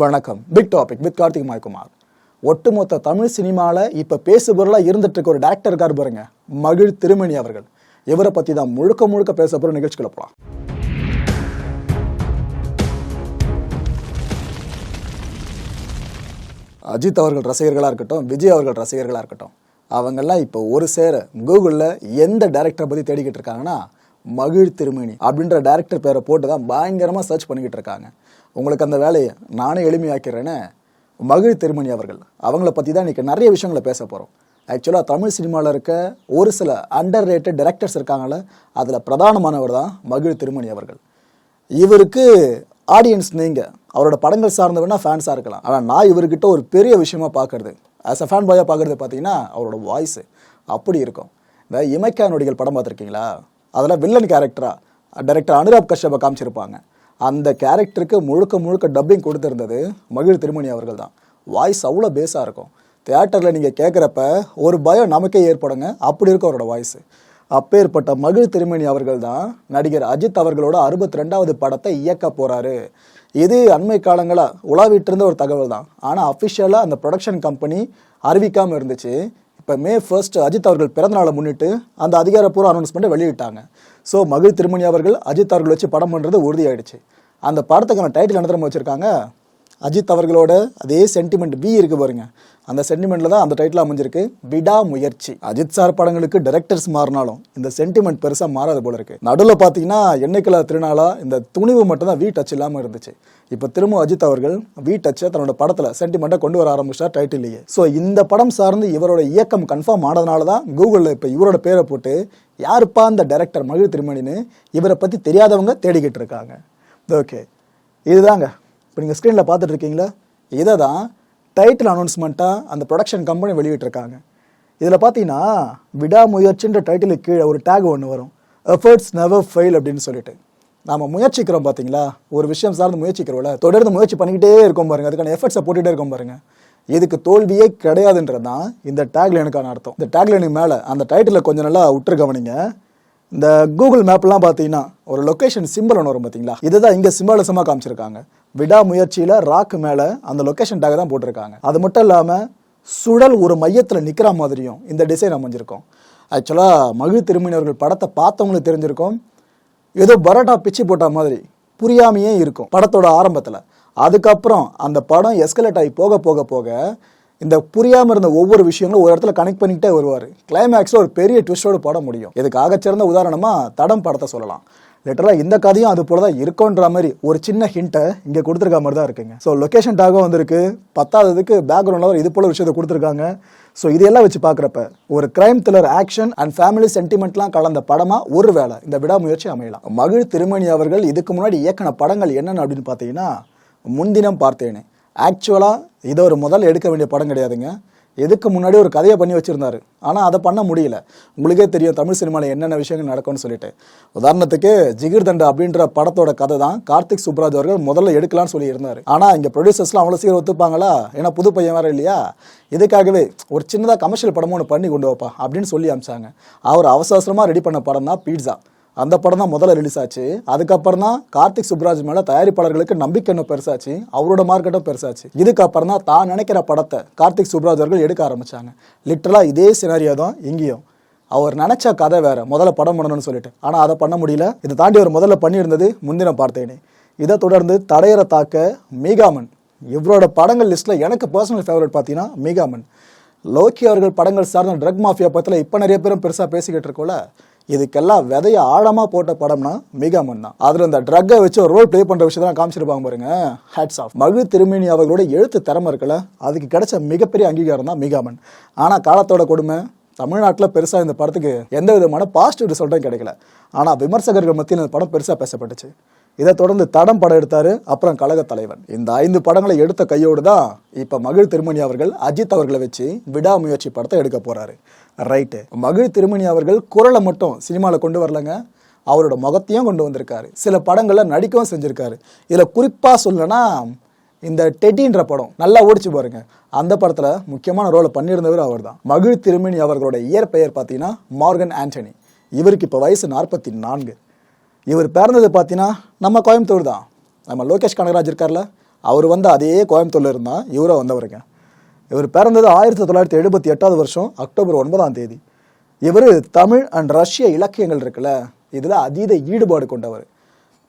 வணக்கம். Big topic with Karthik மாய்குமார். ஒட்டுமொத்த தமிழ் சினிமாவில் இப்போ பேசுபொருளாக இருந்துட்டு இருக்க ஒரு டேரக்டர் இருக்கார் பாருங்க. மகிழ் திருமணி அவர்கள். இவரை பற்றி தான் முழுக்க முழுக்க பேச போகிற நிகழ்ச்சிகளை போகலாம் அஜித் அவர்கள் ரசிகர்களாக இருக்கட்டும் விஜய் அவர்கள் ரசிகர்களாக இருக்கட்டும் அவங்கெல்லாம் இப்போ ஒரு சேர கூகுளில் எந்த டேரக்டரை பற்றி தேடிக்கிட்டு இருக்காங்கன்னா மகிழ் திருமணி அப்படின்ற டேரக்டர் பேரை போட்டு தான் பயங்கரமாக சர்ச் பண்ணிக்கிட்டு இருக்காங்க. உங்களுக்கு அந்த வேலையை நானே எளிமையாக்கிறேன்னு மகிழ் திருமணி அவர்கள் அவங்கள பற்றி தான் இன்றைக்கி நிறைய விஷயங்களை பேச போகிறோம் ஆக்சுவலாக தமிழ் சினிமாவில் இருக்க ஒரு சில அண்டர் ரேட்டட் டேரக்டர்ஸ் இருக்காங்கள அதில் பிரதானமானவர் தான் மகிழ் திருமணி அவர்கள். இவருக்கு ஆடியன்ஸ் நீங்கள் அவரோட படங்கள் சார்ந்தவனா ஃபேன்ஸாக இருக்கலாம். ஆனால் நான் இவர்கிட்ட ஒரு பெரிய விஷயமா பார்க்குறது ஆஸ் அ ஃபேன் பாயாக பார்க்கறது பார்த்தீங்கன்னா அவரோட வாய்ஸு அப்படி இருக்கும். இந்த இமைக்கா நொடிகள் படம் பார்த்துருக்கீங்களா? அதில் வில்லன் கேரக்டராக டைரக்டர் அனுராப் கஷ்யப்பை காமிச்சிருப்பாங்க. அந்த கேரக்டருக்கு முழுக்க முழுக்க டப்பிங் கொடுத்துருந்தது மகிழ் திருமணி அவர்கள் தான் வாய்ஸ் அவ்வளோ பேஸாக இருக்கும். தியேட்டரில் நீங்கள் கேட்குறப்ப ஒரு பயம் நமக்கே ஏற்படுங்க. அப்படி இருக்கும் அவரோட வாய்ஸு அப்பேற்பட்ட மகிழ் திருமணி அவர்கள் தான் நடிகர் அஜித் அவர்களோட அறுபத்தி ரெண்டாவது படத்தை இயக்க போகிறாரு இது அண்மை காலங்களாக உலாவிட்டு இருந்த ஒரு தகவல் தான் ஆனால் அஃபிஷியலாக அந்த ப்ரொடக்ஷன் கம்பெனி அறிவிக்காமல் இருந்துச்சு. இப்போ மே ஃபர்ஸ்ட் அஜித் அவர்கள் பிறந்தநாளை முன்னிட்டு அந்த அதிகாரப்பூர்வ அனௌன்ஸ்மெண்ட்டை வெளியிட்டாங்க. ஸோ மகிழ் திருமணி அவர்கள் அஜித் அவர்கள் வச்சு படம் பண்ணுறது உறுதியாயிடுச்சு. அந்த படத்துக்கான டைட்டில் என்ன வச்சுருக்காங்க? அஜித் அவர்களோட அதே சென்டிமெண்ட் பி இருக்கு பாருங்க. அந்த சென்டிமெண்ட்ல தான் அந்த டைட்டில் அமைஞ்சிருக்கு. விடா முயற்சி. அஜித் சார் படங்களுக்கு டைரக்டர்ஸ் மாறினாலும் இந்த சென்டிமெண்ட் பெருசாக மாறாத போல இருக்கு. நடுவில் பார்த்தீங்கன்னா என்னைக்குல திருநாளா இந்த துணிவு மட்டும் தான் வீ டச் இல்லாமல் இருந்துச்சு. இப்போ திரும்ப அஜித் அவர்கள் வீ டச்சை தன்னோட படத்தில் சென்டிமெண்ட்டை கொண்டு வர ஆரம்பிச்சா டைட்டிலேயே ஸோ இந்த படம் சார்ந்து இவரோட இயக்கம் கன்ஃபார்ம் ஆனதுனால தான் கூகுளில் இப்போ இவரோட பேரை போட்டு யாருப்பா இந்த டைரக்டர் மகிழ் திருமணின்னு இவரை பற்றி தெரியாதவங்க தேடிக்கிட்டு இருக்காங்க. ஓகே இதுதாங்க. இப்போ நீங்கள் ஸ்க்ரீனில் பார்த்துட்டு இருக்கீங்களா இதை தான் டைட்டில் அனௌன்ஸ்மெண்ட்டாக அந்த ப்ரொடக்ஷன் கம்பெனி வெளியிட்டிருக்காங்க. இதில் பார்த்தீங்கன்னா விடாமுயற்சின்ற டைட்டிலுக்கு கீழே ஒரு டேக் ஒன்று வரும். எஃபர்ட்ஸ் நெவர் ஃபெயில் அப்படின்னு சொல்லிட்டு. நாம் முயற்சிக்கிறோம் பார்த்தீங்களா? ஒரு விஷயம் சார்ந்து முயற்சிக்கிறோம்ல. தொடர்ந்து முயற்சி பண்ணிக்கிட்டே இருக்கோம் பாருங்கள் அதுக்கான எஃபர்ட்ஸை போட்டுகிட்டே இருக்கோம் பாருங்கள் இதுக்கு தோல்வியே கிடையாதுன்றது தான் இந்த டேக்லைனுக்கான அர்த்தம். இந்த டேக்லைனுக்கு மேலே அந்த டைட்டிலில் கொஞ்சம் நல்லா உற்று கவனிங்க இந்த கூகுள் மேப்லாம் பார்த்தீங்கன்னா ஒரு லொக்கேஷன் சிம்பிள் ஒன்று வரும் பார்த்தீங்களா? இதுதான் இங்கே சிம்பாலிசமாக காமிச்சிருக்காங்க. விடாமுயற்சியில் ராக்கு மேலே அந்த லொக்கேஷன் டாக தான் போட்டிருக்காங்க. அது மட்டும் இல்லாமல் சுழல் ஒரு மையத்தில் நிற்கிற மாதிரியும் இந்த டிசைன் அமைஞ்சிருக்கும். ஆக்சுவலாக மகிழ் திருமணியவர்கள் படத்தை பார்த்தவங்களுக்கு தெரிஞ்சிருக்கும். ஏதோ பரோட்டா பிச்சு போட்ட மாதிரி புரியாமையே இருக்கும் படத்தோட ஆரம்பத்தில். அதுக்கப்புறம் அந்த படம் எஸ்கலேட் ஆகி போக போக போக இந்த புரியாமல் இருந்த ஒவ்வொரு விஷயங்களும் ஒரு இடத்துல கனெக்ட் பண்ணிக்கிட்டே வருவார். கிளைமேக்ஸில் ஒரு பெரிய ட்விஸ்டோடு பட முடியும். இதுக்கு ஆகச்சிறந்த உதாரணமாக தடம் படத்தை சொல்லலாம். லிட்டரலாக இந்த கதையும் அது போல தான் இருக்குன்ற மாதிரி ஒரு சின்ன ஹிண்ட்டை இங்கே கொடுத்துருக்க மாதிரி தான் இருக்குங்க. ஸோ லொக்கேஷன் டாகும் வந்திருக்கு. பத்தாவதுக்கு பேக்ரவுண்டில் ஒரு இது போல விஷயத்தை கொடுத்துருக்காங்க. ஸோ இதெல்லாம் வச்சு பார்க்குறப்ப ஒரு crime thriller action and family சென்டிமெண்ட்லாம் கலந்த படமாக ஒரு வேளை இந்த விடாமுயற்சி அமையலாம். மகிழ் திருமணி அவர்கள் இதுக்கு முன்னாடி இயக்கின படங்கள் என்னென்ன அப்படின்னு பார்த்தீங்கன்னா முன்தினம் பார்த்தேனே. ஆக்சுவலாக இதை ஒரு முதல்ல எடுக்க வேண்டிய படம் கிடையாதுங்க. எதுக்கு முன்னாடி ஒரு கதையை பண்ணி வச்சுருந்தாரு. ஆனால் அதை பண்ண முடியல. உங்களுக்கே தெரியும் தமிழ் சினிமாவில் என்னென்ன விஷயங்கள் நடக்கும்னு சொல்லிட்டு. உதாரணத்துக்கு ஜிகிர் தண்டா அப்படின்ற படத்தோட கதை தான் கார்த்திக் சுப்ராஜ் அவர்கள் முதல்ல எடுக்கலாம்னு சொல்லி இருந்தார் ஆனால் இங்கே ப்ரொடியூசர்ஸ்லாம் அவ்வளோ சீக்கிரம் ஒத்துப்பாங்களா? ஏன்னா புது பையன் வேறு இல்லையா? இதுக்காகவே ஒரு சின்னதாக கமர்ஷியல் படமும் ஒன்று பண்ணி கொண்டு வைப்பா அப்படின்னு சொல்லி அமிச்சாங்க. அவர் அவசரமாக ரெடி பண்ண படம் தான் பீட்ஸா அந்த படம் தான் முதல்ல ரிலீஸ் ஆச்சு. அதுக்கப்புறம் தான் கார்த்திக் சுப்ராஜ் மேல தயாரிப்பாளர்களுக்கு நம்பிக்கை இன்னும் பெருசாச்சு. அவரோட மார்க்கெட்டும் பெருசாச்சு. இதுக்கப்புறம் தான் தான் நினைக்கிற படத்தை கார்த்திக் சுப்ராஜ் அவர்கள் எடுக்க ஆரம்பிச்சாங்க. லிட்டரலா இதே சினாரியோ தான் இங்கேயும். அவர் நினைச்ச கதை வேற. முதல்ல படம் பண்ணணும்னு சொல்லிட்டு. ஆனால் அதை பண்ண முடியல. இதை தாண்டி அவர் முதல்ல பண்ணியிருந்தது முன்தினம் பார்த்தேனே. இதை தொடர்ந்து தடையற தாக்க மீகாமன். இவரோட படங்கள் லிஸ்ட்டில் எனக்கு பர்சனல் ஃபேவரட் பார்த்தீங்கன்னா மீகாமன். லோக்கி அவர்கள் படங்கள் சார்ந்த ட்ரக் மாஃபியா பற்றில இப்போ நிறைய பேரும் பெருசாக பேசிக்கிட்டு இருக்கோம்ல. இதுக்கெல்லாம் விதைய ஆழமாக போட்ட படம்னா மிகாமன் தான் அதில் இந்த ட்ரக்கை வச்சு ஒரு ரோல் ப்ளே பண்ணுற விஷயத்தான் காமிச்சிருப்பாங்க பாருங்க. ஹேட்ஸ் ஆஃப் மகிழ் திருமேனி அவர்களோட எழுத்து திறமை இருக்குல்ல அதுக்கு கிடைச்ச மிகப்பெரிய அங்கீகாரம் தான் மிகாமன் ஆனால் காலத்தோட கொடுமை தமிழ்நாட்டில் பெருசாக இந்த படத்துக்கு எந்த விதமான பாசிட்டிவ் ரிசல்ட்டும் கிடைக்கல. ஆனால் விமர்சகர்கள் மத்தியில் இந்த படம் பெருசாக பேசப்பட்டுச்சு. இதை தொடர்ந்து தடம் படம் எடுத்தார் அப்புறம் கழக தலைவன். இந்த ஐந்து படங்களை எடுத்த கையோடு தான் இப்போ மகிழ் திருமணி அவர்கள் அஜித் அவர்களை வச்சு விடாமுயற்சி படத்தை எடுக்க போகிறாரு ரைட்டு மகிழ் திருமணி அவர்கள் குரலை மட்டும் சினிமாவில் கொண்டு வரலங்க. அவரோட முகத்தையும் கொண்டு வந்திருக்காரு. சில படங்களில் நடிக்கவும் செஞ்சுருக்காரு. இதில் குறிப்பாக சொல்லணும்னா இந்த டெட்டின்ற படம் நல்லா ஓடிச்சு பாருங்க. அந்த படத்தில் முக்கியமான ரோலை பண்ணியிருந்தவர் அவர் தான் மகிழ் திருமணி அவர்களோட இயற்பெயர் பார்த்தீங்கன்னா மார்கன் ஆண்டனி இவருக்கு இப்போ வயசு நாற்பத்தி நான்கு. இவர் பிறந்தது பார்த்தீங்கன்னா நம்ம கோயம்புத்தூர் தான் நம்ம லோகேஷ் கனகராஜ் இருக்கார்ல அவர் வந்து அதே கோயம்புத்தூரில் இருந்தால் இவரும் வந்தவருங்க. இவர் பிறந்தது ஆயிரத்தி தொள்ளாயிரத்தி எழுபத்தி எட்டாவது வருஷம் அக்டோபர் ஒன்பதாம் தேதி. இவர் தமிழ் அண்ட் ரஷ்ய இலக்கியங்கள் இருக்குல்ல இதில் அதீத ஈடுபாடு கொண்டவர்.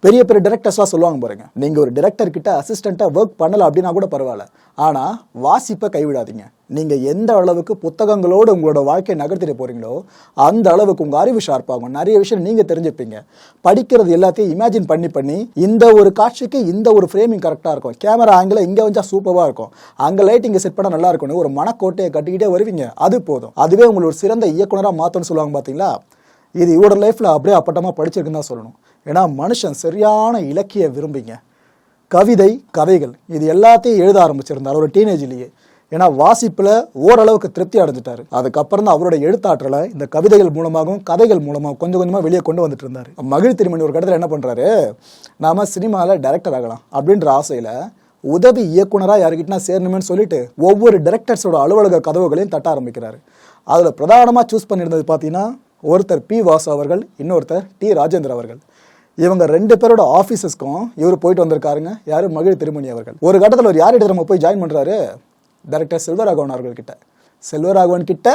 பெரிய பெரிய டேரக்டர்ஸ்லாம் சொல்லுவாங்க பாருங்க. நீங்கள் ஒரு டேரக்டர் கிட்ட அசிஸ்டண்ட்டாக ஒர்க் பண்ணல அப்படின்னா கூட பரவாயில்ல. ஆனால் வாசிப்பை கைவிடாதீங்க. நீங்கள் எந்த அளவுக்கு புத்தகங்களோடு உங்களோட வாழ்க்கையை நகர்த்திட்டு போகிறீங்களோ அந்த அளவுக்கு உங்கள் அறிவு ஷார்ப்பாகும் நிறைய விஷயம் நீங்கள் தெரிஞ்சுப்பீங்க. படிக்கிறது எல்லாத்தையும் இமேஜின் பண்ணி பண்ணி இந்த ஒரு காட்சிக்கு இந்த ஒரு ஃப்ரேமிங் கரெக்டாக இருக்கும். கேமரா ஆங்கில இங்கே வந்தால் சூப்பராக இருக்கும். அங்கே லைட்டிங்கை செட் பண்ணால் நல்லா இருக்கும்னு ஒரு மனக்கோட்டையை கட்டிக்கிட்டே வருவீங்க. அது போதும். அதுவே உங்களை ஒரு சிறந்த இயக்குனராக மாற்றணும்னு சொல்லுவாங்க பார்த்தீங்களா இது இவரோட லைஃப்பில் அப்படியே அப்பட்டமாக படிச்சிருக்குன்னு தான் சொல்லணும். ஏன்னா மனுஷன் சரியான இலக்கிய விரும்பிங்க. கவிதை கதைகள் இது எல்லாத்தையும் எழுத ஆரம்பிச்சிருந்தார் ஒரு டீனேஜ்லேயே ஏன்னா வாசிப்பில் ஓரளவுக்கு திருப்தி அடைஞ்சிட்டாரு. அதுக்கப்புறம் தான் அவரோட எழுத்தாற்றலை இந்த கவிதைகள் மூலமாகவும் கதைகள் மூலமாக கொஞ்சம் கொஞ்சமாக வெளியே கொண்டு வந்துட்டு இருந்தார். மகிழ் திருமணி ஒரு கடத்தில் என்ன பண்ணுறாரு நாம் சினிமாவில் டைரக்டர் ஆகலாம் அப்படின்ற ஆசையில் உதவி இயக்குனராக யாருக்கிட்டனா சேரணுமேனு சொல்லிட்டு ஒவ்வொரு டைரக்டர்ஸோட அலுவலக கதவுகளையும் தட்ட ஆரம்பிக்கிறாரு. அதில் பிரதானமாக சூஸ் பண்ணியிருந்தது பார்த்தீங்கன்னா ஒருத்தர் பி வாசு அவர்கள் இன்னொருத்தர் டி ராஜேந்திர அவர்கள். இவங்க ரெண்டு பேரோட ஆஃபீஸஸ்க்கும் இவர் போயிட்டு வந்திருக்காருங்க. யார்? மகிழ் திருமணி அவர்கள். ஒரு கட்டத்தில் ஒரு யார்கிட்ட நம்ம போய் ஜாயின் பண்ணுறாரு டேரக்டர் செல்வராகவன் அவர்கள்கிட்ட செல்வராகவன் கிட்ட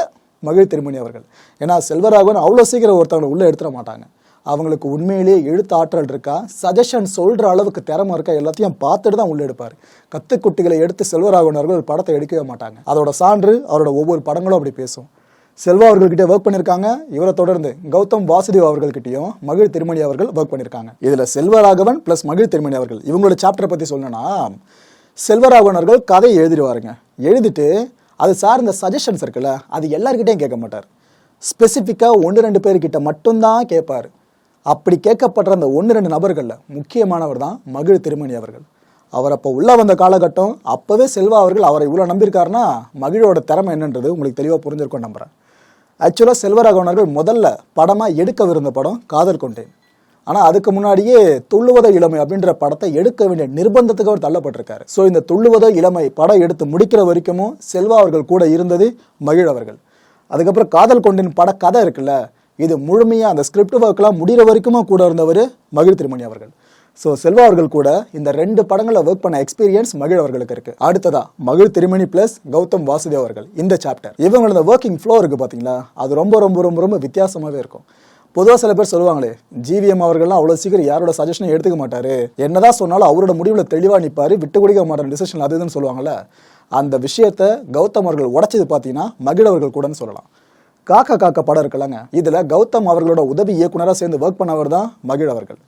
மகிழ் திருமணி அவர்கள். ஏன்னா செல்வராகவன் அவ்வளோ சீக்கிரம் ஒருத்தவங்களை உள்ளே எடுத்துட மாட்டாங்க. அவங்களுக்கு உண்மையிலேயே எழுத்து ஆற்றல் இருக்கா? சஜஷன் சொல்கிற அளவுக்கு திறமை இருக்கா? எல்லாத்தையும் பார்த்துட்டு தான் உள்ளே எடுப்பார். கத்துக்குட்டிகளை எடுத்து செல்வராகவன் அவர்கள் ஒரு படத்தை எடுக்கவே மாட்டாங்க. அதோட சான்று அவரோட ஒவ்வொரு படங்களும் அப்படி பேசும். செல்வா அவர்கள்கிட்ட ஒர்க் பண்ணியிருக்காங்க இவரை தொடர்ந்து கௌதம் வாசுதேவ் அவர்கள்கிட்டயும் மகிழ் திருமணி அவர்கள் ஒர்க் பண்ணியிருக்காங்க இதில் செல்வராகவன் ப்ளஸ் மகிழ் திருமணி அவர்கள். இவங்களோட சாப்டரை பற்றி சொல்லணும்னா செல்வராகவன் அவர்கள் கதையை எழுதிடுவாருங்க. எழுதிட்டு அது சார்ந்த சஜஷன்ஸ் இருக்குல்ல அது எல்லாருக்கிட்டையும் கேட்க மாட்டார். ஸ்பெசிஃபிக்காக ஒன்று ரெண்டு பேர்கிட்ட மட்டும்தான் கேட்பார். அப்படி கேட்கப்படுற அந்த ஒன்று ரெண்டு நபர்களில் முக்கியமானவர் தான் மகிழ் திருமணி அவர்கள். அவர் அப்போ உள்ளே வந்த காலகட்டம் அப்போவே செல்வா அவர்கள் அவரை இவ்வளோ நம்பியிருக்காருன்னா மகிழோட திறமை என்னன்றது உங்களுக்கு தெளிவாக புரிஞ்சிருக்கும் நம்புறேன். ஆக்சுவலாக செல்வராகவனர்கள் முதல்ல படமாக எடுக்கவிருந்த படம் காதல் கொண்டேன் ஆனால் அதுக்கு முன்னாடியே துள்ளுவத இளமை அப்படின்ற படத்தை எடுக்க வேண்டிய நிர்பந்தத்துக்கு அவர் தள்ளப்பட்டிருக்காரு. ஸோ இந்த துள்ளுவத இளமை படம் எடுத்து முடிக்கிற வரைக்கும் செல்வா அவர்கள் கூட இருந்தது மகிழ் அவர்கள். அதுக்கப்புறம் காதல் கொண்டின் பட கதை இருக்குல்ல இது முழுமையாக அந்த ஸ்கிரிப்ட் ஒர்க்லாம் முடிகிற வரைக்குமா கூட இருந்தவர் மகிழ் திருமணி அவர்கள். ஸோ செல்வா அவர்கள் கூட இந்த ரெண்டு படங்களில் ஒர்க் பண்ண எக்ஸ்பீரியன்ஸ் மகிழ் அவர்களுக்கு இருக்கு. அடுத்ததா மகிழ் திருமணி பிளஸ் கௌதம் வாசுதேவ் அவர்கள். இந்த சாப்டர் இவங்களோட ஒர்க்கிங் ஃப்ளோ இருக்கு பார்த்தீங்களா அது ரொம்ப ரொம்ப ரொம்ப ரொம்ப வித்தியாசமாகவே இருக்கும். பொதுவாக சில பேர் சொல்லுவாங்களே ஜிவிஎம் அவர்கள்லாம் அவ்வளோ சீக்கிரம் யாரோட சஜஷனும் எடுத்துக்க மாட்டாரு. என்னதான் சொன்னாலும் அவரோட முடிவில் தெளிவாக நிற்பாரு விட்டு கொடுக்க மாட்டார் டிசிஷன் அது இதுன்னு சொல்லுவாங்கல்ல. அந்த விஷயத்த கௌதம் அவர்கள் உடைச்சது பார்த்தீங்கன்னா மகிழ் அவர்கள் கூடன்னு சொல்லலாம். காக்கா காக்கா படம் இருக்குல்லங்க. இதில் கௌதம் அவர்களோட உதவி இயக்குனராக சேர்ந்து ஒர்க் பண்ணவர் தான் மகிழ் அவர்கள்.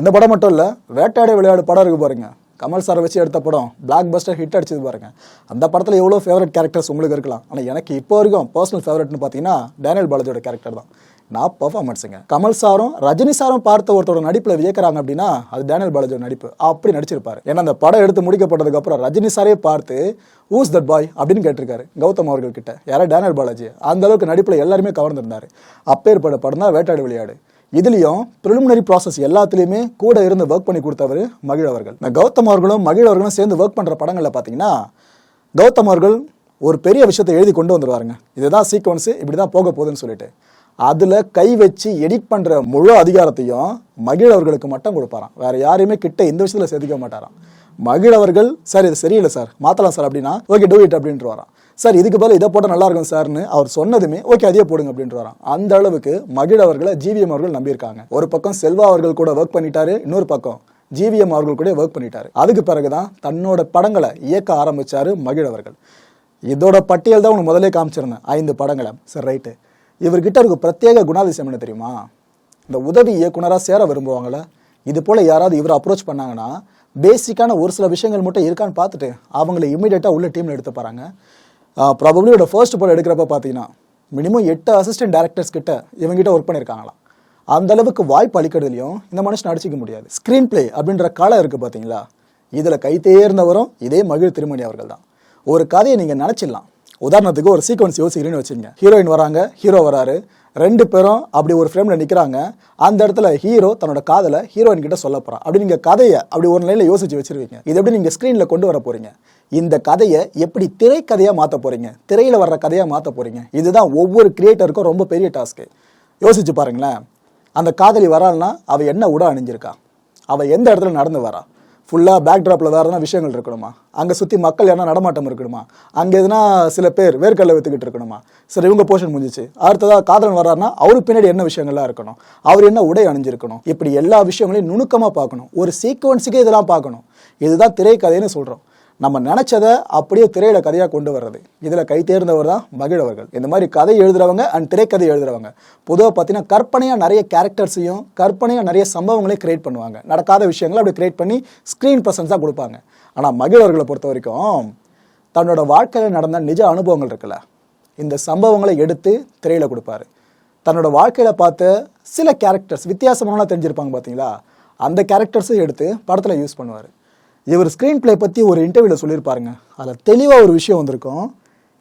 இந்த படம் மட்டும் இல்லை வேட்டாடை விளையாடு படம் இருக்கு பாருங்க. கமல் சாரை வச்சு எடுத்த படம் பிளாக் பஸ்டர் ஹிட் அடிச்சது பாருங்க. அந்த படத்தில் எவ்வளோ ஃபேவரட் கேரக்டர்ஸ் உங்களுக்கு இருக்கலாம். ஆனால் எனக்கு இப்போ வரைக்கும் பர்சனல் ஃபேவரட்னு பார்த்தீங்கன்னா டேனியல் பாலாஜியோட கேரக்டர் தான். நான் பர்ஃபார்மன்ஸுங்க கமல் சாரும் ரஜினி சாரும் பார்த்த ஒருத்தரோட நடிப்பில் வியக்கிறாங்க அப்படின்னா அது டேனியல் பாலாஜியோட நடிப்பு. அப்படி நடிச்சிருப்பாரு. ஏன்னா அந்த படம் எடுத்து முடிக்கப்பட்டதுக்கு அப்புறம் ரஜினி சாரே பார்த்து ஊஸ் தட் பாய் அப்படின்னு கேட்டிருக்காரு கௌதம் அவர்கள் கிட்ட. யாரா டேனியல் பாலாஜி அந்த அளவுக்கு நடிப்பில் எல்லாருமே கவர்ந்திருந்தாரு. அப்பேற்பட்ட படம் தான் வேட்டாடு விளையாடு. இதுலயும் ப்ரிலிமினரி ப்ராசஸ் எல்லாத்துலேயுமே கூட இருந்து ஒர்க் பண்ணி கொடுத்தவர் மகிழ் அவர்கள். நான் கௌதம் அவர்களும் மகிழ் அவர்களும் சேர்ந்து ஒர்க் பண்ணுற படங்களில் பார்த்தீங்கன்னா கௌதம் அவர்கள் ஒரு பெரிய விஷயத்தை எழுதி கொண்டு வந்துருவாருங்க. இதுதான் சீக்வன்ஸு இப்படி தான் போக போகுதுன்னு சொல்லிட்டு. அதில் கை வச்சு எடிட் பண்ணுற முழு அதிகாரத்தையும் மகிழ் அவர்களுக்கு மட்டும் கொடுப்பாராம். வேற யாரையுமே கிட்ட இந்த விஷயத்தில் சேர்த்துக்க மாட்டாராம். மகிழ் அவர்கள் சார் இது சரியில்லை சார். மாற்றலாம் சார் அப்படின்னா ஓகே டூ இட் அப்படின்ட்டு வரான் சார் இதுக்கு பதில் இதை போட்டால் நல்லா இருக்கும் சார்னு அவர் சொன்னதுமே ஓகே அதே போடுங்க அப்படின்ட்டு வரான் அந்த அளவுக்கு மகிழ் அவர்களை ஜிவிஎம் அவர்கள் நம்பியிருக்காங்க. ஒரு பக்கம் செல்வா அவர்கள் கூட ஒர்க் பண்ணிட்டாரு இன்னொரு பக்கம் ஜிவிஎம் அவர்கள் கூட ஒர்க் பண்ணிட்டாரு. அதுக்கு பிறகுதான் தன்னோட படங்களை இயக்க ஆரம்பிச்சாரு மகிழ் அவர்கள். இதோட பட்டியல் தான் உனக்கு முதலே காமிச்சிருந்தேன். ஐந்து படங்களை. சரி ரைட்டு இவர்கிட்ட இருக்க பிரத்யேக குணாதிசயம் என்ன தெரியுமா? இந்த உதவி இயக்குனராக சேர விரும்புவாங்களே இது போல் யாராவது இவர் அப்ரோச் பண்ணாங்கன்னா பேசிக்கான ஒரு சில விஷயங்கள் மட்டும் இருக்கான்னு பார்த்துட்டு அவங்கள இமீடியட்டாக உள்ள டீமில் எடுத்து போகிறாங்க ப்ராபப்ளி ஃபர்ஸ்ட் படம் எடுக்கிறப்ப பார்த்தீங்கன்னா மினிமம் எட்டு அசிஸ்டன்ட் டேரக்டர்ஸ் கிட்ட இவங்ககிட்ட ஒர்க் பண்ணியிருக்காங்களாம் அந்த அளவுக்கு வாய்ப்பு அளிக்கிறதுலையும் இந்த மனுஷன் அடிச்சிக்க முடியாது. ஸ்க்ரீன் பிளே அப்படின்ற காலம் இருக்குது பார்த்தீங்களா? இதில் கை தேர்ந்தவரும் இதே மகிழ் திருமணி அவர்கள் தான். ஒரு கதையை நீங்கள் நினச்சிடலாம். உதாரணத்துக்கு ஒரு சீக்வன்ஸ் யோசிக்கிறேன்னு வச்சுங்க ஹீரோயின் வராங்க ஹீரோ வராரு. ரெண்டு பேரும் அப்படி ஒரு ஃப்ரேமில் நிற்கிறாங்க அந்த இடத்துல ஹீரோ தன்னோட காதலை ஹீரோயின் கிட்ட சொல்ல போகிறான் அப்படி நீங்கள் கதையை அப்படி ஒரு நிலையில் யோசிச்சு வச்சிருவீங்க. இது எப்படி நீங்கள் ஸ்க்ரீனில் கொண்டு வர போறீங்க? இந்த கதையை எப்படி திரைக்கதையாக மாற்ற போறீங்க? திரையில் வர்ற கதையாக மாற்ற போறீங்க? இதுதான் ஒவ்வொரு கிரியேட்டருக்கும் ரொம்ப பெரிய டாஸ்க்கு யோசிச்சு பாருங்களேன். அந்த காதலி வராள்னா அவள் என்ன உட அணிஞ்சிருக்கா? அவள் எந்த இடத்துல நடந்து வரா? ஃபுல்லாக பேக்ட்ராப்பில் வேறு எதனா விஷயங்கள் இருக்கணுமா? அங்கே சுற்றி மக்கள் எதனா நடமாட்டம் இருக்கணுமா? அங்கே எதுனா சில பேர் வேர்க்கடலை வித்துக்கிட்டு இருக்கணுமா? சரி இவங்க போர்ஷன் முடிஞ்சிச்சு. அடுத்ததாக காதலன் வர்றாருன்னா அவருக்கு பின்னாடி என்ன விஷயங்கள்லாம் இருக்கணும்? அவர் என்ன உடை அணிஞ்சிருக்கணும்? இப்படி எல்லா விஷயங்களையும் நுணுக்கமாக பார்க்கணும். ஒரு சீக்வன்ஸுக்கே இதெல்லாம் பார்க்கணும். இதுதான் திரைக்கதைன்னு சொல்கிறோம் நம்ம நினச்சதை அப்படியே திரையில கதையாக கொண்டு வர்றது. இதில் கை தேர்ந்தவர் தான் மகிழவர்கள். இந்த மாதிரி கதை எழுதுறவங்க அண்ட் திரைக்கதை எழுதுறவங்க. பொதுவாக பார்த்தீங்கன்னா கற்பனையாக நிறைய கேரக்டர்ஸையும் கற்பனையாக நிறைய சம்பவங்களையும் கிரியேட் பண்ணுவாங்க. நடக்காத விஷயங்களை அப்படி கிரியேட் பண்ணி ஸ்க்ரீன் ப்ரெசன்ஸாக கொடுப்பாங்க. ஆனால் மகிழவர்களை பொறுத்த வரைக்கும் தன்னோட வாழ்க்கையில் நடந்த நிஜ அனுபவங்கள் இருக்குல்ல இந்த சம்பவங்களை எடுத்து திரையில கொடுப்பாரு. தன்னோட வாழ்க்கையில் பார்த்த சில கேரக்டர்ஸ் வித்தியாசமானலாம் தெரிஞ்சிருப்பாங்க பார்த்தீங்களா அந்த கேரக்டர்ஸையும் எடுத்து படத்தில் யூஸ் பண்ணுவார். இவர் ஸ்க்ரீன் ப்ளே பற்றி ஒரு இன்டர்வியூவில் சொல்லியிருப்பாருங்க. அதில் தெளிவாக ஒரு விஷயம் வந்திருக்கும்.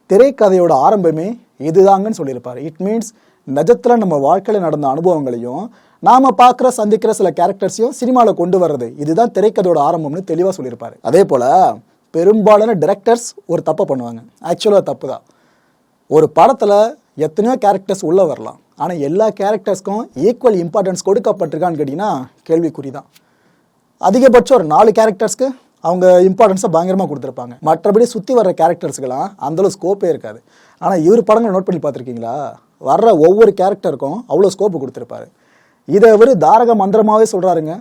திரைக்கதையோட ஆரம்பமே இதுதாங்கன்னு சொல்லியிருப்பார். இட் மீன்ஸ் நிஜத்தில் நம்ம வாழ்க்கையில் நடந்த அனுபவங்களையும் நாம் பார்க்குற சந்திக்கிற சில கேரக்டர்ஸையும் சினிமாவில் கொண்டு வர்றது. இதுதான் திரைக்கதையோட ஆரம்பம்னு தெளிவாக சொல்லியிருப்பார். அதே போல் பெரும்பாலான டிரெக்டர்ஸ் ஒரு தப்பை பண்ணுவாங்க. ஆக்சுவலாக தப்பு தான். ஒரு படத்தில் எத்தனையோ கேரக்டர்ஸ் உள்ளே வரலாம். ஆனால் எல்லா கேரக்டர்ஸ்க்கும் ஈக்குவல் இம்பார்ட்டன்ஸ் கொடுக்கப்பட்டிருக்கான்னு கேட்டிங்கன்னா கேள்விக்குறி தான். அதிகபட்சம் ஒரு நாலு கேரக்டர்ஸ்க்கு அவங்க இம்பார்ட்டன்ஸை பயங்கரமாக கொடுத்துருப்பாங்க. மற்றபடி சுற்றி வர்ற கேரக்டர்ஸ்க்கெல்லாம் அந்தளவு ஸ்கோப்பே இருக்காது. ஆனால் இவர் படங்களை நோட் பண்ணி பார்த்துருக்கீங்களா? வர்ற ஒவ்வொரு கேரக்டருக்கும் அவ்வளோ ஸ்கோப்பு கொடுத்துருப்பாரு. இதை அவர் தாரக மந்திரமாகவே சொல்கிறாருங்க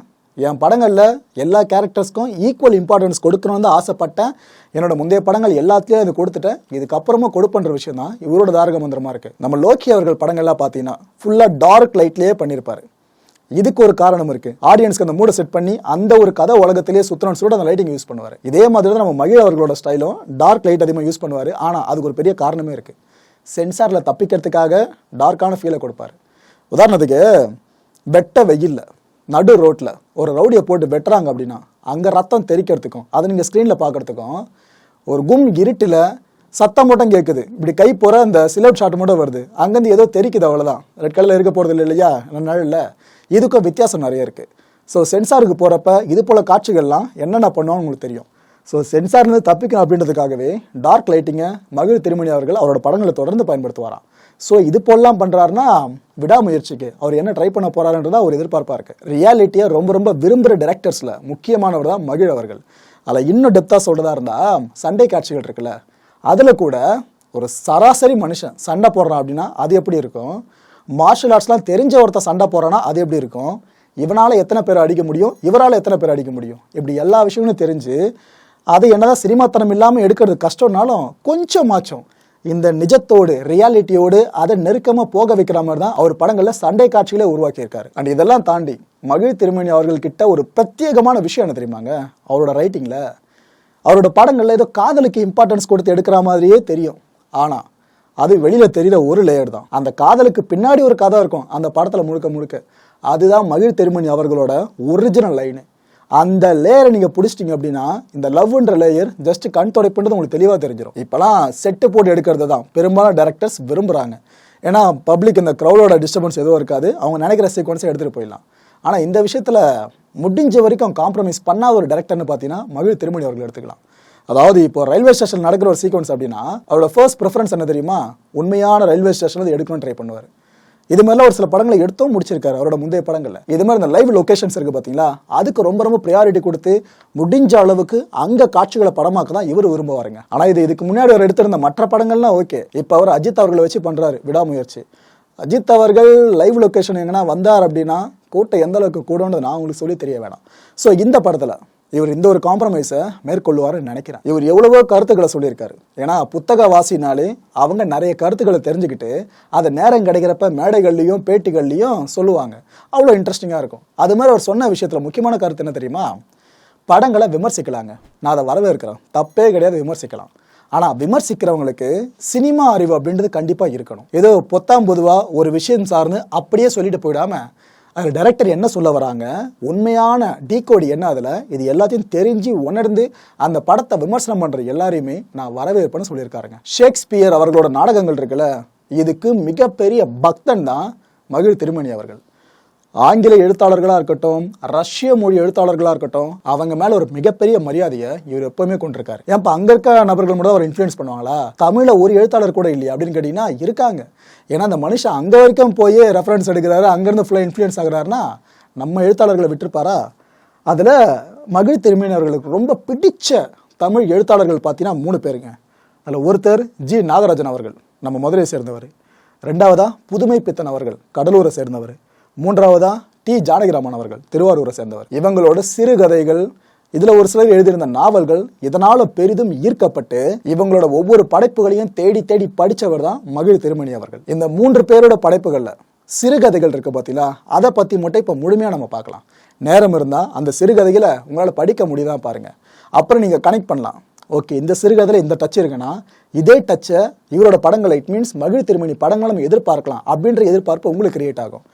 என் படங்களில் எல்லா கேரக்டர்ஸ்க்கும் ஈக்குவல் இம்பார்ட்டன்ஸ் கொடுக்கணும்னு தான் ஆசைப்பட்டேன். என்னோட முந்தைய படங்கள் எல்லாத்தையும் இது கொடுத்துட்டேன். இதுக்கப்புறமா கொடுப்பன்ற விஷயம் தான் இவரோட தாரக மந்திரமாக இருக்குது நம்ம லோக்கி அவர்கள் படங்கள்லாம் பார்த்தீங்கன்னா ஃபுல்லாக டார்க் லைட்லேயே பண்ணியிருப்பாரு. இதுக்கு ஒரு காரணம் இருக்கு. ஆடியன்ஸ்க்கு அந்த மூடை செட் பண்ணி அந்த ஒரு கதை உலகத்திலேயே சுத்தணும்னு சொல்லிட்டு அந்த லைட்டிங் யூஸ் பண்ணுவார். இதே மாதிரி தான் நம்ம மகிழ் அவர்களோட ஸ்டைலும் டார்க் லைட் அதிகமாக யூஸ் பண்ணுவார். ஆனால் அதுக்கு ஒரு பெரிய காரணமே இருக்கு. சென்சாரில் தப்பிக்கிறதுக்காக டார்க்கான ஃபீலை கொடுப்பாரு. உதாரணத்துக்கு வெட்ட வெயிலில் நடு ரோட்டில் ஒரு ரவுடியை போட்டு வெட்டுறாங்க அப்படின்னா அங்கே ரத்தம் தெறிக்கிறதுக்கும் அதை நீங்கள் ஸ்க்ரீனில் பார்க்கறதுக்கும் ஒரு கும் இருட்டில் சத்தம் மட்டும் கேட்குது இப்படி கை போகிற அந்த சிலவுட் ஷாட் மட்டும் வருது. அங்கேருந்து ஏதோ தெரிக்குது அவ்வளோதான் ரெட் கலரில் இருக்க போகிறது இல்லை இல்லையா? நல்ல இதுக்கும் வித்தியாசம் நிறைய இருக்குது ஸோ சென்சாருக்கு போகிறப்ப இது போல் காட்சிகள்லாம் என்னென்ன பண்ணுவான்னு உங்களுக்கு தெரியும். ஸோ சென்சார்லேருந்து தப்பிக்கணும் அப்படின்றதுக்காகவே டார்க் லைட்டிங்கை மகிழ் திருமணி அவர்கள் அவரோட படங்களை தொடர்ந்து பயன்படுத்துவாராம். ஸோ இது போலாம் பண்ணுறாருன்னா விடாமுயற்சிக்கு அவர் என்ன ட்ரை பண்ண போறாருன்றதா ஒரு எதிர்பார்ப்பாக இருக்குது ரியாலிட்டியை ரொம்ப ரொம்ப விரும்புகிற டேரக்டர்ஸில் முக்கியமானவர் தான் மகிழ் அவர்கள். அதில் இன்னும் டெப்த்தாக சொல்கிறதா இருந்தால் சண்டை காட்சிகள் இருக்குல்ல அதில் கூட ஒரு சராசரி மனுஷன் சண்டை போடுறான் அப்படின்னா அது எப்படி இருக்கும்? மார்ஷியல் ஆர்ட்ஸ்லாம் தெரிஞ்ச ஒருத்தர் சண்டை போகிறான்னா அது எப்படி இருக்கும்? இவனால் எத்தனை பேர் அடிக்க முடியும்? இவரால் எத்தனை பேர் அடிக்க முடியும்? இப்படி எல்லா விஷயங்களும் தெரிஞ்சு அது என்னதான் சினிமாத்தனம் இல்லாமல் எடுக்கிறது கஷ்டம்னாலும் கொஞ்சமாச்சும் இந்த நிஜத்தோடு ரியாலிட்டியோடு அதை நெருக்கமாக போக வைக்கிற மாதிரி தான் அவர் படங்களில் சண்டை காட்சிகளை உருவாக்கியிருக்காரு. அண்ட் இதெல்லாம் தாண்டி மகிழ் திருமணி அவர்கள்கிட்ட ஒரு பிரத்யேகமான விஷயம் என்ன தெரியுமாங்க? அவரோட ரைட்டிங்கில் அவரோட படங்களில் ஏதோ காதலுக்கு இம்பார்ட்டன்ஸ் கொடுத்து எடுக்கிற மாதிரியே தெரியும். ஆனால் அது வெளியில் தெரியல ஒரு லேயர் தான். அந்த காதலுக்கு பின்னாடி ஒரு கதை இருக்கும். அந்த படத்தில் முழுக்க முழுக்க. அதுதான் மகிழ் திருமணி அவர்களோட ஒரிஜினல் லைனு அந்த லேயரை நீங்கள் பிடிச்சிட்டிங்க அப்படின்னா இந்த லவ்ன்ற லேயர் ஜஸ்ட் கண் துடைப்புன்றது உங்களுக்கு தெளிவாக தெரிஞ்சிடும் இப்போலாம் செட்டு போட்டு எடுக்கிறது தான். பெரும்பாலும் டேரக்டர்ஸ் விரும்புகிறாங்க ஏன்னா பப்ளிக் இந்த க்ரௌடோட டிஸ்டர்பன்ஸ் எதுவும் இருக்காது. அவங்க நினைக்கிற சீக்வன்ஸை எடுத்துகிட்டு போயிடலாம். ஆனால் இந்த விஷயத்தில் முடிஞ்ச வரைக்கும் காம்ப்ரமைஸ் பண்ணாத ஒரு டேரக்டர்னு பார்த்தீங்கன்னா மகிழ் திருமணி அவர்கள் எடுத்துக்கலாம். அதாவது இப்போ ரயில்வே ஸ்டேஷன் நடக்கிற ஒரு சீக்வன்ஸ் அப்படின்னா அவரோட ஃபர்ஸ்ட் ப்ரிஃபரன்ஸ் என்ன தெரியுமா? உண்மையான ரயில்வே ஸ்டேஷனில் எடுக்கணும்னு ட்ரை பண்ணுவார். இது மாதிரிலாம் ஒரு சில படங்களை எடுத்தும் முடிச்சிருக்காரு அவரோட முந்தைய படங்களில். இது மாதிரி இந்த லைவ் லொக்கேஷன்ஸ் இருக்கு பார்த்தீங்களா அதுக்கு ரொம்ப ரொம்ப ப்ரியாரிட்டி கொடுத்து முடிஞ்ச அளவுக்கு அங்கே காட்சிகளை படமாக்க தான் இவர் விரும்புவாருங்க. ஆனால் இது இதுக்கு முன்னாடி அவர் எடுத்திருந்த மற்ற படங்கள்லாம் ஓகே இப்போ அவர் அஜித் அவர்களை வச்சு பண்ணுறாரு விடாமுயற்சி. அஜித் அவர்கள் லைவ் லொக்கேஷன் எங்கன்னா வந்தார் அப்படின்னா கூட்டம் எந்த அளவுக்கு கூடன்றது நான் உங்களுக்கு சொல்லி தெரிய வேணாம். ஸோ இந்த படத்தில் இவர் இந்த ஒரு காம்ப்ரமைஸை மேற்கொள்வார்னு நினைக்கிறேன். இவர் எவ்வளவோ கருத்துக்களை சொல்லியிருக்காரு. ஏன்னா புத்தக வாசினாலே அவங்க நிறைய கருத்துக்களை தெரிஞ்சுக்கிட்டு அதை நேரம் கிடைக்கிறப்ப மேடைகள்லையும் பேட்டிகள்லையும் சொல்லுவாங்க. அவ்வளோ இன்ட்ரெஸ்டிங்காக இருக்கும். அது மாதிரி அவர் சொன்ன விஷயத்தில் முக்கியமான கருத்து என்ன தெரியுமா? படங்களை விமர்சிக்கலாங்க. நான் அதை வரவேற்கிறேன். தப்பே கிடையாது விமர்சிக்கலாம். ஆனால் விமர்சிக்கிறவங்களுக்கு சினிமா அறிவு அப்படின்றது கண்டிப்பாக இருக்கணும். ஏதோ பொத்தாம் பொதுவாக ஒரு விஷயம் சார்ந்து அப்படியே சொல்லிட்டு போயிடாமல் அதில் டைரக்டர் என்ன சொல்ல வராங்க? உண்மையான டீகோடி என்ன அதில்? இது எல்லாத்தையும் தெரிஞ்சு உணர்ந்து அந்த படத்தை விமர்சனம் பண்ணுற எல்லாரையுமே நான் வரவேற்பேன்னு சொல்லியிருக்காருங்க. ஷேக்ஸ்பியர் அவர்களோட நாடகங்கள் இருக்குல்ல இதுக்கு மிகப்பெரிய பக்தன் தான் மகிழ் திருமணி அவர்கள். ஆங்கில எழுத்தாளர்களாக இருக்கட்டும் ரஷ்ய மொழி எழுத்தாளர்களாக இருக்கட்டும் அவங்க மேலே ஒரு மிகப்பெரிய மரியாதையை இவர் எப்பவுமே கொண்டிருக்காரு. ஏன்ப்பா அங்க இருக்க நபர்கள் மட்டும் அவர் இன்ஃப்ளூயன்ஸ் பண்ணுவாங்களா? தமிழில் ஒரு எழுத்தாளர் கூட இல்லையா அப்படின்னு கேட்டிங்கன்னா இருக்காங்க. ஏன்னா அந்த மனுஷன் அங்கே வரைக்கும் போய் ரெஃபரன்ஸ் எடுக்கிறாரு அங்கேருந்து ஃபுல்லாக இன்ஃப்ளூயன்ஸ் ஆகுறாருன்னா நம்ம எழுத்தாளர்களை விட்டுருப்பாரா? அதில் மகிழ் திருமேனி அவர்களுக்கு ரொம்ப பிடிச்ச தமிழ் எழுத்தாளர்கள் பார்த்தீங்கன்னா மூணு பேருங்க. அதில் ஒருத்தர் ஜி நாகராஜன் அவர்கள் நம்ம மதுரையை சேர்ந்தவர். ரெண்டாவதா புதுமை பித்தன் அவர்கள் கடலூரை சேர்ந்தவர். மூன்றாவதா டி. ஜானகிராமன் அவர்கள் திருவாரூரை சேர்ந்தவர். இவங்களோட சிறுகதைகள் இதுல ஒரு சிலர் எழுதியிருந்த நாவல்கள் இதனால பெரிதும் ஈர்க்கப்பட்டு இவங்களோட ஒவ்வொரு படைப்புகளையும் தேடி தேடி படித்தவர் தான் மகிழ் திருமணி அவர்கள். இந்த மூன்று பேரோட படைப்புகள்ல சிறுகதைகள் இருக்கு பார்த்தீங்களா அதை பத்தி மட்டும் இப்போ முழுமையா நம்ம பார்க்கலாம். நேரம் இருந்தா அந்த சிறுகதைகளை உங்களால் படிக்க முடியுதா பாருங்க. அப்புறம் நீங்க கனெக்ட் பண்ணலாம். ஓகே இந்த சிறுகதையில் இந்த டச் இருக்குன்னா இதே டச்சை இவரோட படங்களை இட் மீன்ஸ் மகிழ் திருமணி படங்களும் எதிர்பார்க்கலாம் அப்படின்ற எதிர்பார்ப்பு உங்களுக்கு கிரியேட் ஆகும்.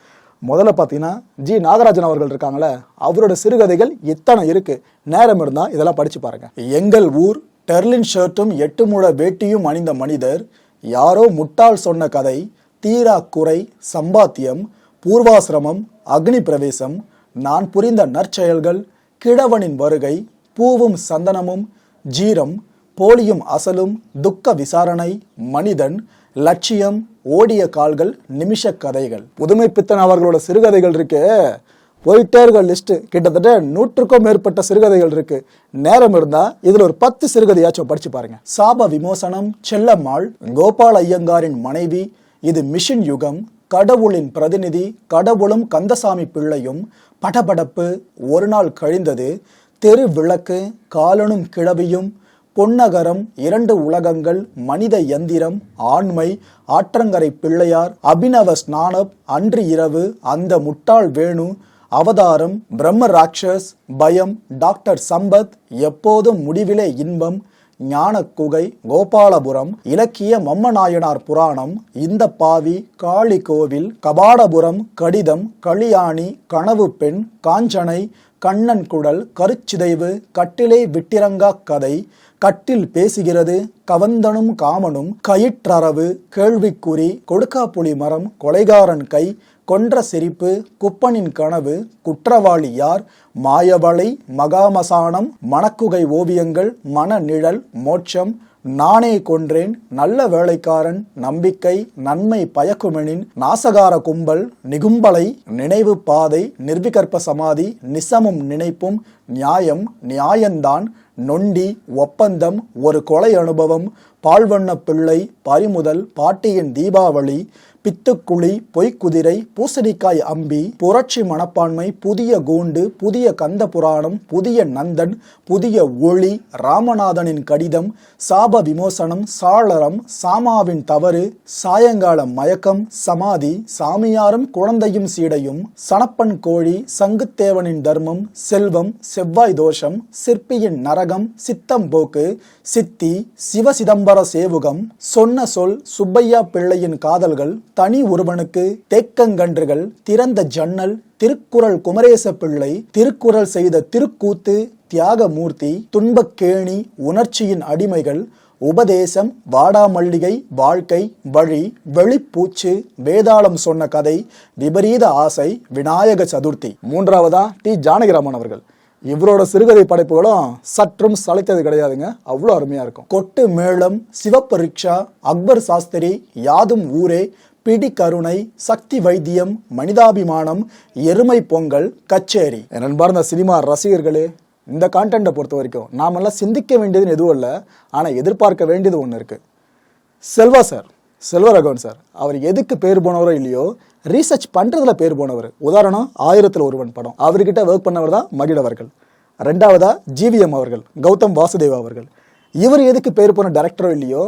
முதல்ல பார்த்தீங்கன்னா ஜி. நாகராஜன் அவர்கள் இருக்காங்களே அவரோட சிறுகதைகள் எத்தனை இருக்கு? நேரம் இருந்தால் இதெல்லாம் படிச்சு பாருங்க. எங்கள் ஊர் டெர்லின் ஷர்ட்டும் எட்டு மூட வேட்டியும் அணிந்த மனிதர் யாரோ முட்டாள் சொன்ன கதை தீரா குறை சம்பாத்தியம் பூர்வாசிரமம் அக்னி பிரவேசம் நான் புரிந்த நற்செயல்கள் கிழவனின் வருகை பூவும் சந்தனமும் ஜீரம் போலியும் அசலும் துக்க விசாரணை மனிதன் லட்சியம் ஓடிய கால்கள் நிமிஷ கதைகள். புதுமை பித்தன் அவர்களோட சிறுகதைகள் இருக்கு. போயிட்டே இருக்க லிஸ்ட் கிட்டத்தட்ட நூற்றுக்கும் மேற்பட்ட சிறுகதைகள் இருக்கு. நேரம் இருந்தா இதுல ஒரு பத்து சிறுகதையாச்சும் படிச்சு பாருங்க. சாப விமோசனம் செல்லம்மாள் கோபால் ஐயங்காரின் மனைவி இது மிஷின் யுகம் கடவுளின் பிரதிநிதி கடவுளும் கந்தசாமி பிள்ளையும் படபடப்பு ஒரு நாள் கழிந்தது தெரு விளக்கு காலனும் கிழவியும் பொன்னகரம் இரண்டு உலகங்கள் மனித எந்திரம் ஆண்மை ஆற்றங்கரை பிள்ளையார் அபினவ ஸ்நானப் அன்று இரவு அந்த முட்டாள் வேணு அவதாரம் பிரம்ம ராட்சஸ் பயம் டாக்டர் சம்பத் எப்போதும் முடிவிலே இன்பம் ஞான குகை கோபாலபுரம் இலக்கிய மம்மநாயனார் புராணம் இந்த பாவி காளி கோவில் கபாடபுரம் கடிதம் களியாணி கனவு பெண் காஞ்சனை கண்ணன் குடல் கருச்சிதைவு கட்டிலே விட்டிரங்கா கதை கட்டில் பேசுகிறது கவந்தனும் காமனும் கயிற்றறவு கேள்விக்குறி கொடுக்காப்புளி மரம் கொலைகாரன் கை கொன்ற சிரிப்பு குப்பனின் கனவு குற்றவாளி யார் மாயவளை மகாமசானம் மணக்குகை ஓவியங்கள் மனநிழல் மோட்சம் நானே கொன்றேன் நல்ல வேலைக்காரன் நம்பிக்கை நன்மை பயக்குமெனின் நாசகார கும்பல் நிகும்பலை நினைவு பாதை நிர்விகற்ப சமாதி நிசமும் நினைப்பும் நியாயம் நியாயந்தான் நொண்டி ஒப்பந்தம் ஒரு கொலை அனுபவம் பால்வண்ண பிள்ளை பறிமுதல் பாட்டியின் தீபாவளி பித்துக்குழி பொய்க்குதிரை பூசணிக்காய் அம்பி புரட்சி மனப்பான்மை புதிய கூண்டு புதிய கந்த புராணம் புதிய நந்தன் புதிய ஒளி ராமநாதனின் கடிதம் சாப விமோசனம் சாளரம் சாமாவின் தவறு சாயங்கால மயக்கம் சமாதி சாமியாரும் குழந்தையும் சீடையும் சனப்பன் கோழி சங்குத்தேவனின் தர்மம் செல்வம் செவ்வாய் தோஷம் சிற்பியின் நரகம் சித்தம் போக்கு சித்தி சிவசிதம்பர சேவுகம் சொன்ன சொல்? சுப்பையா பிள்ளையின் காதல்கள் தனி ஒருவனுக்கு தேக்கங்கன்றுகள் திறந்த ஜன்னல் திருக்குறள் குமரேச பிள்ளை திருக்குறள் செய்த திருக்கூத்து தியாகமூர்த்தி துன்பக்கேணி உணர்ச்சியின் அடிமைகள் உபதேசம் வாடாமல்லிகை வாழ்க்கை வழி வெளிப்பூச்சு வேதாளம் சொன்ன கதை விபரீத ஆசை விநாயக சதுர்த்தி. மூன்றாவதா? டி. ஜானகிராமன் அவர்கள். இவரோட சிறுகதை படைப்புகளும் சற்றும் சளைத்தது கிடையாதுங்க. அவ்வளோ அருமையா இருக்கும். கொட்டு மேளம் சிவப்பு ரிக்ஷா அக்பர் சாஸ்திரி யாதும் ஊரே பிடி கருணை சக்தி வைத்தியம் மனிதாபிமானம் எருமை பொங்கல் கச்சேரி. நண்பார்ந்த சினிமா ரசிகர்களே இந்த கான்டென்ட்டை பொறுத்த வரைக்கும் நாமெல்லாம் சிந்திக்க வேண்டியதுன்னு எதுவும் இல்லை ஆனால் எதிர்பார்க்க வேண்டியது ஒன்று இருக்குது செல்வா சார் செல்வரகவன் சார் அவர் எதுக்கு பேர் போனவரோ இல்லையோ ரீசர்ச் பண்ணுறதுல பேர் போனவர். உதாரணம் ஆயிரத்தில் ஒருவன் படம். அவர்கிட்ட ஒர்க் பண்ணவர் தான் மகிழ் அவர்கள். ரெண்டாவதா ஜிவிஎம் அவர்கள் கௌதம் வாசுதேவ் அவர்கள். இவர் எதுக்கு பேர் போன டேரக்டரோ இல்லையோ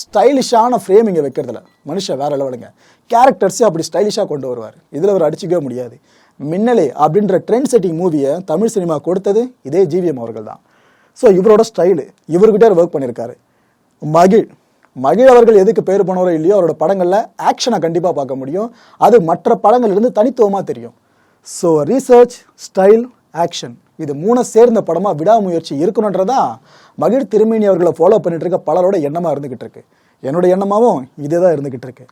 ஸ்டைலிஷான ஃப்ரேமிங்கை வைக்கிறதுல. மனுஷன் வேற லெவலுங்க. கேரக்டர்ஸே அப்படி ஸ்டைலிஷாக கொண்டு வருவார். இதில் அவர் அடிச்சிக்கவே முடியாது. மின்னலே அப்படின்ற ட்ரெண்ட் செட்டிங் மூவியை தமிழ் சினிமா கொடுத்தது இதே ஜிவிஎம் அவர்கள் தான். ஸோ இவரோட ஸ்டைலு இவர்கிட்ட ஒர்க் பண்ணியிருக்காரு மகிழ் மகிழ் அவர்கள் எதுக்கு பேர் போனவரோ இல்லையோ அவரோட படங்களில் ஆக்ஷனை கண்டிப்பாக பார்க்க முடியும். அது மற்ற படங்கள்லேருந்து தனித்துவமாக தெரியும். ஸோ ரீசர்ச் ஸ்டைல் ஆக்ஷன் இது மூணு சேர்ந்த படமாக விடாமுயற்சி இருக்கணுன்றதான் மகிழ் திருமேனி அவர்களை ஃபாலோ பண்ணிட்டு இருக்க பலரோட எண்ணமாக இருந்துகிட்டு இருக்கு. என்னோட எண்ணமாகவும் இதே தான் இருந்துகிட்டு இருக்கு.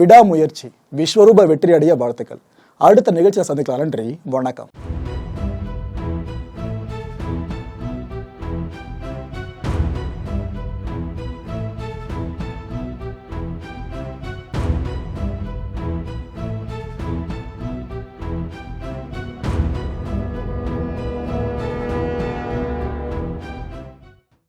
விடாமுயற்சி விஸ்வரூப வெற்றி அடைய வாழ்த்துக்கள். அடுத்த நிகழ்ச்சியை சந்திக்கலாம். நன்றி வணக்கம்.